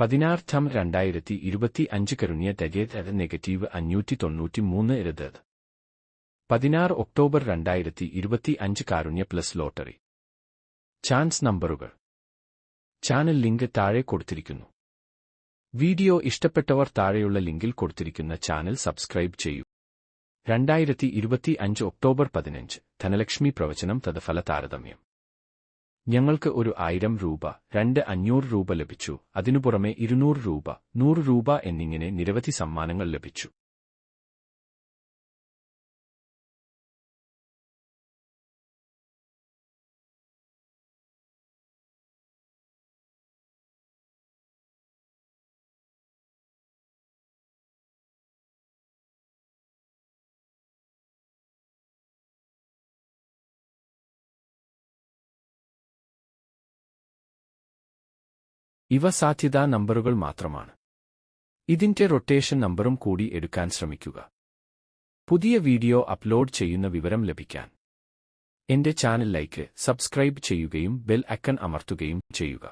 പതിനാർത്ഥം രണ്ടായിരത്തി ഇരുപത്തി അഞ്ച് കരുണ്യ തജേത് നെഗറ്റീവ് അഞ്ഞൂറ്റി തൊണ്ണൂറ്റി മൂന്ന് ഇരുപത് പതിനാറ് ഒക്ടോബർ രണ്ടായിരത്തി ഇരുപത്തി അഞ്ച് കാരുണ്യ പ്ലസ് ലോട്ടറി. ചാൻസ് നമ്പറുകൾ. ചാനൽ ലിങ്ക് താഴെ കൊടുത്തിരിക്കുന്നു. വീഡിയോ ഇഷ്ടപ്പെട്ടവർ താഴെയുള്ള ലിങ്കിൽ കൊടുത്തിരിക്കുന്ന ചാനൽ സബ്സ്ക്രൈബ് ചെയ്യൂ. രണ്ടായിരത്തി ഇരുപത്തി അഞ്ച് ഒക്ടോബർ പതിനഞ്ച്. ധനലക്ഷ്മി പ്രവചനം തദഫല താരതമ്യം ഞങ്ങൾക്ക് ഒരു ആയിരം രൂപ രണ്ട് അഞ്ഞൂറ് രൂപ ലഭിച്ചു. അതിനു പുറമെ ഇരുന്നൂറ് രൂപ നൂറ് രൂപ എന്നിങ്ങനെ നിരവധി സമ്മാനങ്ങൾ ലഭിച്ചു. ഇവ സാധ്യതാ നമ്പറുകൾ മാത്രമാണ്. ഇതിന്റെ റൊട്ടേഷൻ നമ്പറും കൂടി എടുക്കാൻ ശ്രമിക്കുക. പുതിയ വീഡിയോ അപ്ലോഡ് ചെയ്യുന്ന വിവരം ലഭിക്കാൻ എന്റെ ചാനൽ ലൈക്ക് സബ്സ്ക്രൈബ് ചെയ്യുകയും ബെൽ ഐക്കൺ അമർത്തുകയും ചെയ്യുക.